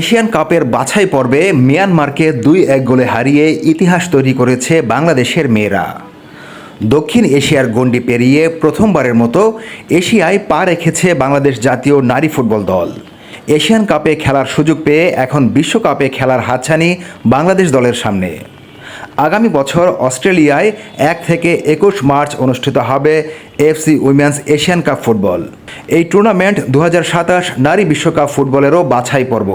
Asian কাপের বাছাই পর্বে মিয়ানমারকে দুই এক গোলে হারিয়ে ইতিহাস তৈরি করেছে বাংলাদেশের মেয়েরা। দক্ষিণ এশিয়ার গণ্ডি পেরিয়ে প্রথমবারের মতো এশিয়ায় পা রেখেছে বাংলাদেশ জাতীয় নারী ফুটবল দল। এশিয়ান কাপে খেলার সুযোগ পেয়ে এখন বিশ্বকাপে খেলার হাতছানি বাংলাদেশ দলের সামনে। আগামী বছর অস্ট্রেলিয়ায় এক থেকে একুশ মার্চ অনুষ্ঠিত হবে AFC women's Asian cup football. এই টুর্নামেন্ট দু হাজার সাতাশ নারী বিশ্বকাপ ফুটবলেরও বাছাই পর্ব।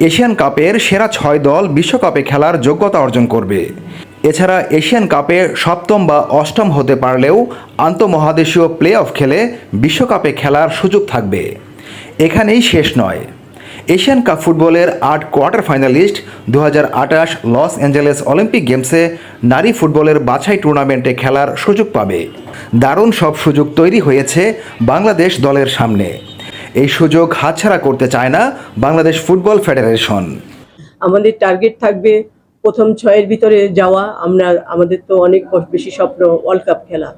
এশিয়ান কাপের সেরা ছয় দল বিশ্বকাপে খেলার যোগ্যতা অর্জন করবে। এছাড়া এশিয়ান কাপে সপ্তম বা অষ্টম হতে পারলেও আন্তঃমহাদেশীয় প্লে অফ খেলে বিশ্বকাপে খেলার সুযোগ থাকবে। এখানেই শেষ নয়। এশিয়ান কাপ ফুটবলের আট কোয়ার্টার ফাইনালিস্ট দু লস অ্যাঞ্জেলেস অলিম্পিক গেমসে নারী ফুটবলের বাছাই টুর্নামেন্টে খেলার সুযোগ পাবে। দারুণ সব সুযোগ তৈরি হয়েছে বাংলাদেশ দলের সামনে। এই সুযোগ হাতছাড়া করতে চায় না বাংলাদেশ ফুটবল ফেডারেশন। আমাদের টার্গেট থাকবে প্রথম ছয়ের ভিতরে যাওয়া। আমরা আমাদের তো অনেক বেশি স্বপ্ন ওয়ার্ল্ড কাপ খেলা।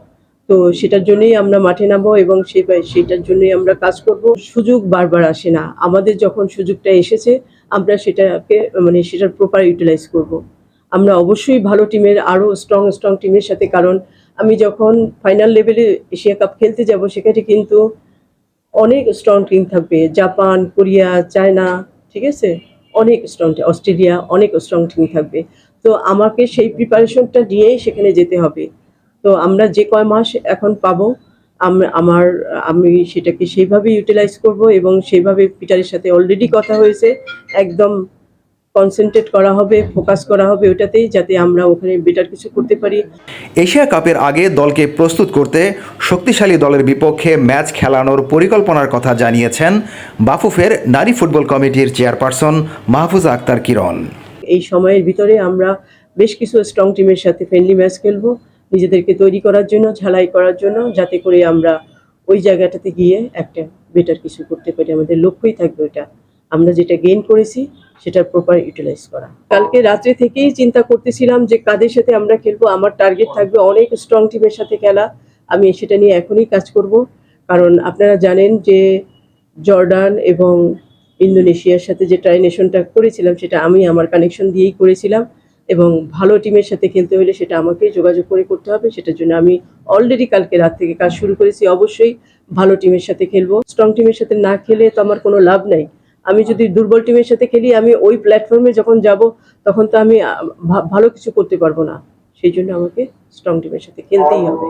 তো সেটার জন্যই আমরা মাঠে নামবো এবং সেই সেটার জন্যই আমরা কাজ করব। সুযোগ বারবার আসে না। আমাদের যখন সুযোগটা এসেছে, আমরা সেটাকে মানে সেটার প্রপার ইউটিলাইজ করব। আমরা অবশ্যই ভালো টিমের, আরও স্ট্রং স্ট্রং টিমের সাথে, কারণ আমি যখন ফাইনাল লেভেলে এশিয়া কাপ খেলতে যাব, সেখানে কিন্তু অনেক স্ট্রং টিম থাকবে। জাপান, কোরিয়া, চায়না, ঠিক আছে? অনেক স্ট্রং অস্ট্রেলিয়া, অনেক স্ট্রং টিম থাকবে। তো আমাকে সেই প্রিপারেশনটা নিয়েই সেখানে যেতে হবে। তো আমরা যে কয় মাস এখন পাবো আমার আমি সেটাকে সেইভাবে ইউটিলাইজ করব এবং সেইভাবে পিটারের সাথে অলরেডি কথা হয়েছে একদম কনসেন্ট্রেট করা হবে ফোকাস করা হবে ওটাতেই যাতে আমরা ওখানে বেটার কিছু করতে পারি। এশিয়া কাপের আগে দলকে প্রস্তুত করতে শক্তিশালী দলের বিপক্ষে ম্যাচ খেলানোর পরিকল্পনার কথা জানিয়েছেন বাফুফের নারী ফুটবল কমিটির চেয়ারপারসন মাহফুজা আক্তার কিরণ। এই সময়ের ভিতরে আমরা বেশ কিছু স্ট্রং টিমের সাথে ফ্রেন্ডলি ম্যাচ খেলব। নিজেদেরকে তৈরি করার জন্য, ঝালাই করার জন্য, যাতে করে আমরা ওই জায়গাটাতে গিয়ে একটা বেটার কিছু করতে পারি। আমাদের লক্ষ্যই থাকবে ওটা আমরা যেটা গেইন করেছি, সেটার প্রপার ইউটিলাইজ করা। কালকে রাত্রে থেকেই চিন্তা করতেছিলাম যে কাদের সাথে আমরা খেলব, আমার টার্গেট থাকবে অনেক স্ট্রং টিমের সাথে খেলা। আমি সেটা নিয়ে এখনই কাজ করব। কারণ আপনারা জানেন যে জর্ডান এবং ইন্দোনেশিয়ার সাথে যে ট্রাইনেশনটা করেছিলাম, সেটা আমি আমার কানেকশন দিয়েই করেছিলাম। এবং ভালো টিমের সাথে খেলতে হলে সেটা আমাকে যোগাযোগ করে করতে হবে, সেটার জন্য আমি অলরেডি কালকে রাত থেকে কাজ শুরু করেছি, অবশ্যই ভালো টিমের সাথে খেলব। স্ট্রং টিমের সাথে না খেলে তো আমার কোনো লাভ নাই। আমি যদি দুর্বল টিমের সাথে খেলি, আমি ওই প্ল্যাটফর্মে যখন যাব, তখন তো আমি ভালো কিছু করতে পারব না। সেই জন্য আমাকে স্ট্রং টিমের সাথে খেলতেই হবে।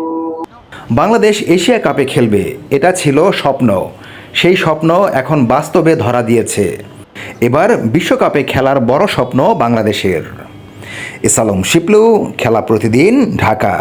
বাংলাদেশ এশিয়া কাপে খেলবে, এটা ছিল স্বপ্ন। সেই স্বপ্ন এখন বাস্তবে ধরা দিয়েছে। এবার বিশ্বকাপে খেলার বড় স্বপ্ন বাংলাদেশের। এসালম শিপলু খেলা প্রতিদিন ঢাকা।